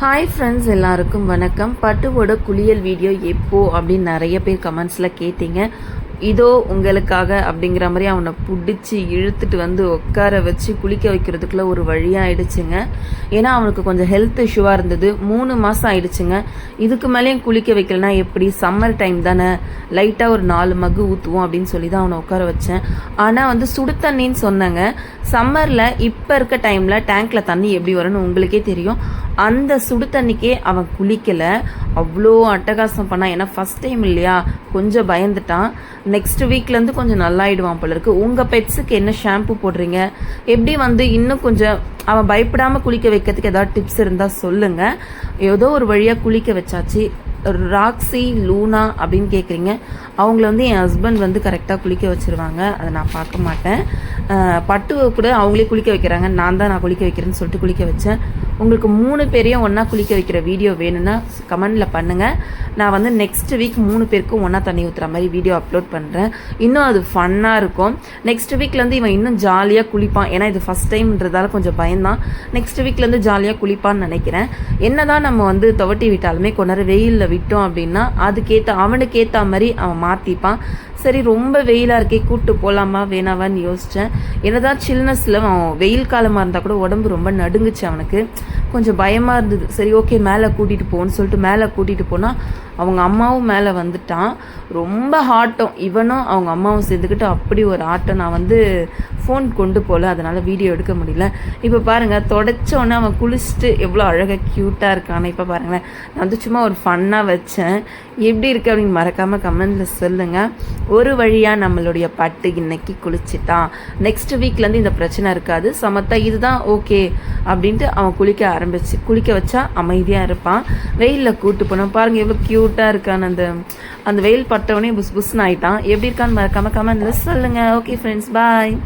Hi friends எல்லாருக்கும் வணக்கம். பட்டுவோட குளியல் வீடியோ எப்போ அப்படின்னு நிறைய பேர் கமெண்ட்ஸில் கேட்டீங்க. இதோ உங்களுக்காக அப்படிங்கிற மாதிரி அவனை பிடிச்சி இழுத்துட்டு வந்து உட்கார வச்சு குளிக்க வைக்கிறதுக்குள்ள ஒரு வழியாகிடுச்சுங்க ஏன்னா அவனுக்கு கொஞ்சம் ஹெல்த் இஷ்யூவாக இருந்தது. மூணு மாதம் ஆயிடுச்சுங்க. இதுக்கு மேலேயும் குளிக்க வைக்கலனா எப்படி? சம்மர் டைம் தானே. லைட்டாக ஒரு நாலு மகு ஊற்றுவோம் அப்படின்னு சொல்லி தான் அவனை உட்கார வச்சேன். ஆனால் வந்து சுடு தண்ணின்னு சொன்னாங்க. சம்மரில் இப்போ இருக்க டைமில் டேங்க்கில் தண்ணி எப்படி வரும்னு உங்களுக்கே தெரியும். அந்த சுடு தண்ணிக்கே அவன் குளிக்கலை. அவ்வளோ அட்டகாசம் பண்ணான் ஏன்னா ஃபஸ்ட் டைம் இல்லையா? கொஞ்சம் பயந்துட்டான். நெக்ஸ்ட் வீக்லேருந்து கொஞ்சம் நல்லாயிடுவான் போல இருக்கு. உங்கள் பெட்ஸுக்கு என்ன ஷாம்பு போடுறீங்க? எப்படி வந்து இன்னும் கொஞ்சம் அவன் பயப்படாமல் குளிக்க வைக்கிறதுக்கு ஏதாவது டிப்ஸ் இருந்தால் சொல்லுங்கள் ஏதோ ஒரு வழியாக குளிக்க வச்சாச்சு. ராக்ஸி லூனா அப்படின்னு கேட்குறீங்க அவங்கள வந்து என் ஹஸ்பண்ட் வந்து கரெக்டாக குளிக்க வச்சுருவாங்க. அதை நான் பார்க்க மாட்டேன். பட்டுவை கூட அவங்களே குளிக்க வைக்கிறாங்க. நான் தான் நான் குளிக்க வைக்கிறேன்னு சொல்லிட்டு குளிக்க வச்சேன். உங்களுக்கு மூணு பேரையும் ஒன்றா குளிக்க வைக்கிற வீடியோ வேணும்னா கமெண்டில் பண்ணுங்கள் நான் வந்து நெக்ஸ்ட் வீக் மூணு பேருக்கும் ஒன்றா தண்ணி ஊற்றுற மாதிரி வீடியோ அப்லோட் பண்ணுறேன் இன்னும் அது ஃபன்னாக இருக்கும். நெக்ஸ்ட் வீக்லேருந்து இவன் இன்னும் ஜாலியாக குளிப்பான். ஏன்னா இது ஃபஸ்ட் டைம்ன்றதால கொஞ்சம் பயந்தான். நெக்ஸ்ட் வீக்லேருந்து ஜாலியாக குளிப்பான்னு நினைக்கிறேன். என்ன தான் நம்ம வந்து துவட்டி விட்டாலுமே கொண்டாரு வெயிலில் விட்டோம் அப்படின்னா அதுக்கேற்ற அவனுக்கு ஏற்ற மாதிரி அவன் மாற்றிப்பான் சரி ரொம்ப வெயிலாக இருக்கே கூப்பிட்டு போகலாமா வேணாவான்னு யோசித்தேன் என்னதான் சில்னஸில் அவன் வெயில் காலமாக இருந்தால் கூட உடம்பு ரொம்ப நடுங்குச்சு அவனுக்கு. கொஞ்சம் பயமாக இருந்தது. சரி ஓகே மேலே கூட்டிகிட்டு போன்னு சொல்லிட்டு மேலே கூட்டிகிட்டு போனால் அவங்க அம்மாவும் மேலே வந்துட்டான். ரொம்ப ஆட்டம். இவனும் அவங்க அம்மாவும் சேர்ந்துக்கிட்டு அப்படி ஒரு ஆட்டம் நான் வந்து ஃபோன் கொண்டு போகல அதனால் வீடியோ எடுக்க முடியல. இப்போ பாருங்கள் தொடச்சோன்னே அவன் குளிச்சுட்டு எவ்வளோ அழகாக க்யூட்டாக இருக்கானே இப்போ பாருங்களேன். நான் வந்து சும்மா ஒரு ஃபன்னாக வச்சேன். எப்படி இருக்குது அப்படின்னு மறக்காமல் கமெண்டில் சொல்லுங்கள் ஒரு வழியாக நம்மளுடைய பட்டு இன்னைக்கு குளிச்சிட்டான். நெக்ஸ்ட் வீக்லேருந்து இந்த பிரச்சனை இருக்காது. சமத்தா இதுதான் ஓகே அப்படின்ட்டு அவன் குளிக்க ஆரம்பிச்சு குளிக்க வச்சா அமைதியாக இருப்பான். வெயிலில் கூட்டு போனோம். பாருங்கள் எவ்வளோ க்யூட்டாக இருக்கான் அந்த அந்த வெயில் பட்டவனே புஸ் புஸ்ன்னு ஆயிட்டான். எப்படி இருக்கான்னு மறக்காமல் கமெண்ட்ல சொல்லுங்கள் ஓகே ஃப்ரெண்ட்ஸ் பாய்